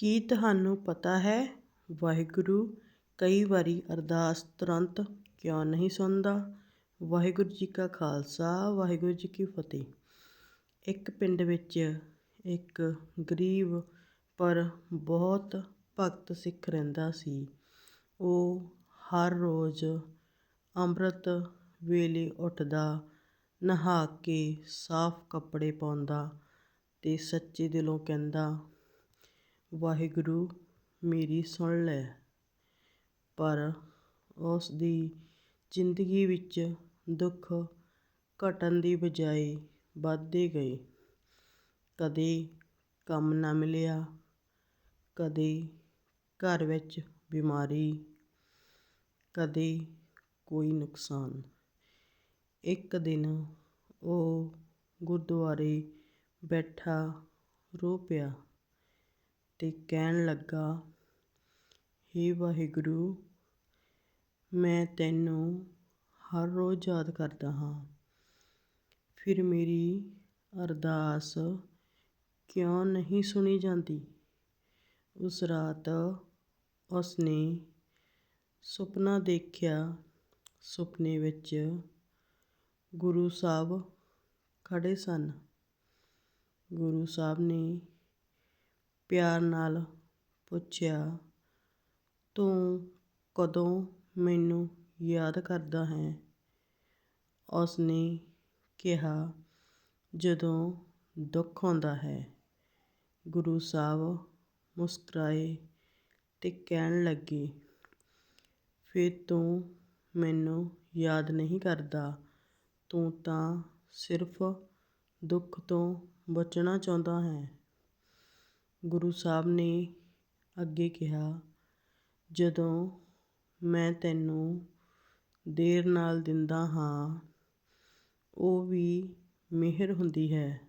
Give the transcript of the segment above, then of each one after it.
ਕੀ ਤੁਹਾਨੂੰ ਪਤਾ ਹੈ ਵਾਹਿਗੁਰੂ ਕਈ ਵਾਰੀ ਅਰਦਾਸ ਤੁਰੰਤ ਕਿਉਂ ਨਹੀਂ ਸੁਣਦਾ? ਵਾਹਿਗੁਰੂ ਜੀ ਕਾ ਖਾਲਸਾ, ਵਾਹਿਗੁਰੂ ਜੀ ਕੀ ਫਤਿਹ। ਇੱਕ ਪਿੰਡ ਵਿੱਚ ਇੱਕ ਗਰੀਬ ਪਰ ਬਹੁਤ ਭਗਤ ਸਿੱਖ ਰਹਿੰਦਾ ਸੀ। ਉਹ ਹਰ ਰੋਜ਼ ਅੰਮ੍ਰਿਤ ਵੇਲੇ ਉੱਠਦਾ, ਨਹਾ ਕੇ ਸਾਫ਼ ਕੱਪੜੇ ਪਾਉਂਦਾ ਅਤੇ ਸੱਚੇ ਦਿਲੋਂ ਕਹਿੰਦਾ ਵਾਹਿਗੁਰੂ, ਮੇਰੀ ਸੁਣ ਲੈ। ਪਰ ਉਸ ਦੀ ਜ਼ਿੰਦਗੀ ਵਿੱਚ ਦੁੱਖ ਘਟਣ ਦੀ ਬਜਾਏ ਵੱਧਦੇ ਗਏ। ਕਦੇ ਕੰਮ ਨਾ ਮਿਲਿਆ, ਕਦੇ ਘਰ ਵਿੱਚ ਬਿਮਾਰੀ, ਕਦੇ ਕੋਈ ਨੁਕਸਾਨ। ਇੱਕ ਦਿਨ ਉਹ ਗੁਰਦੁਆਰੇ ਬੈਠਾ ਰੋ ਪਿਆ। ਤੇ ਕਹਿਣ ਲੱਗਾ, ਹੇ ਵਾਹਿਗੁਰੂ, ਮੈਂ ਤੈਨੂੰ ਹਰ ਰੋਜ਼ ਯਾਦ ਕਰਦਾ ਹਾਂ। ਫਿਰ ਮੇਰੀ ਅਰਦਾਸ ਕਿਉਂ ਨਹੀਂ ਸੁਣੀ ਜਾਂਦੀ? ਉਸ ਰਾਤ ਉਸਨੇ ਸੁਪਨਾ ਦੇਖਿਆ। ਸੁਪਨੇ ਵਿੱਚ ਗੁਰੂ ਸਾਹਿਬ ਖੜ੍ਹੇ ਸਨ। ਗੁਰੂ ਸਾਹਿਬ ਨੇ ਪਿਆਰ ਨਾਲ ਪੁੱਛਿਆ, ਤੂੰ ਕਦੋਂ ਮੈਨੂੰ ਯਾਦ ਕਰਦਾ ਹੈ? ਉਸਨੇ ਕਿਹਾ, ਜਦੋਂ ਦੁੱਖ ਆਉਂਦਾ ਹੈ। ਗੁਰੂ ਸਾਹਿਬ ਮੁਸਕਰਾਏ ਅਤੇ ਕਹਿਣ ਲੱਗੇ, ਫਿਰ ਤੂੰ ਮੈਨੂੰ ਯਾਦ ਨਹੀਂ ਕਰਦਾ। ਤੂੰ ਤਾਂ ਸਿਰਫ਼ ਦੁੱਖ ਤੋਂ ਬਚਣਾ ਚਾਹੁੰਦਾ ਹੈ। ਗੁਰੂ ਸਾਹਿਬ ਨੇ ਅੱਗੇ ਕਿਹਾ, ਜਦੋਂ ਮੈਂ ਤੈਨੂੰ ਦੇਰ ਨਾਲ ਦਿੰਦਾ ਹਾਂ, ਉਹ ਵੀ ਮਿਹਰ ਹੁੰਦੀ ਹੈ।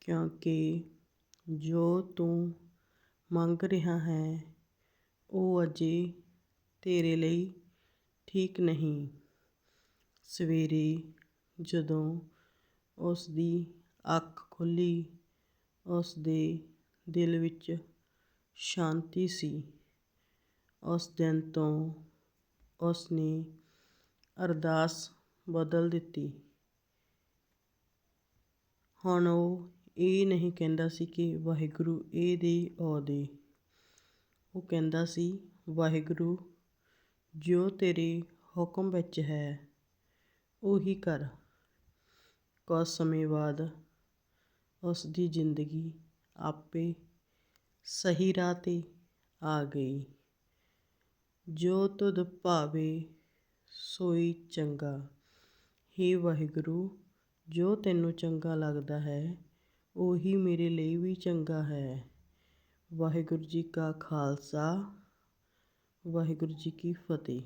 ਕਿਉਂਕਿ ਜੋ ਤੂੰ ਮੰਗ ਰਿਹਾ ਹੈ, ਉਹ ਅਜੇ ਤੇਰੇ ਲਈ ਠੀਕ ਨਹੀਂ। ਸਵੇਰੇ ਜਦੋਂ ਉਸ ਦੀ ਅੱਖ ਖੁੱਲ੍ਹੀ ਉਸ ਦੇ ਦਿਲ ਵਿੱਚ ਸ਼ਾਂਤੀ ਸੀ। ਉਸ ਦਿਨ ਤੋਂ ਉਸ ਨੇ ਅਰਦਾਸ ਬਦਲ ਦਿੱਤੀ। ਹੁਣ ਉਹ ਇਹ ਨਹੀਂ ਕਹਿੰਦਾ ਸੀ ਕਿ ਵਾਹਿਗੁਰੂ ਇਹ ਦੇ ਉਹ ਦੇ। ਉਹ ਕਹਿੰਦਾ ਸੀ, ਵਾਹਿਗੁਰੂ, ਜੋ ਤੇਰੇ ਹੁਕਮ ਵਿੱਚ ਹੈ, ਉਹੀ ਕਰ। ਕੁਝ ਸਮੇਂ ਬਾਅਦ ਉਸ ਦੀ ਜ਼ਿੰਦਗੀ ਆਪੇ ਸਹੀ ਰਾਹ 'ਤੇ ਆ ਗਈ। ਜੋ ਤੁਧ ਭਾਵੇ ਸੋਈ ਚੰਗਾ, ਹੇ ਵਾਹਿਗੁਰੂ, ਜੋ ਤੈਨੂੰ ਚੰਗਾ ਲੱਗਦਾ ਹੈ, ਉਹੀ ਮੇਰੇ ਲਈ ਵੀ ਚੰਗਾ ਹੈ। ਵਾਹਿਗੁਰੂ ਜੀ ਕਾ ਖਾਲਸਾ, ਵਾਹਿਗੁਰੂ ਜੀ ਕੀ ਫਤਿਹ।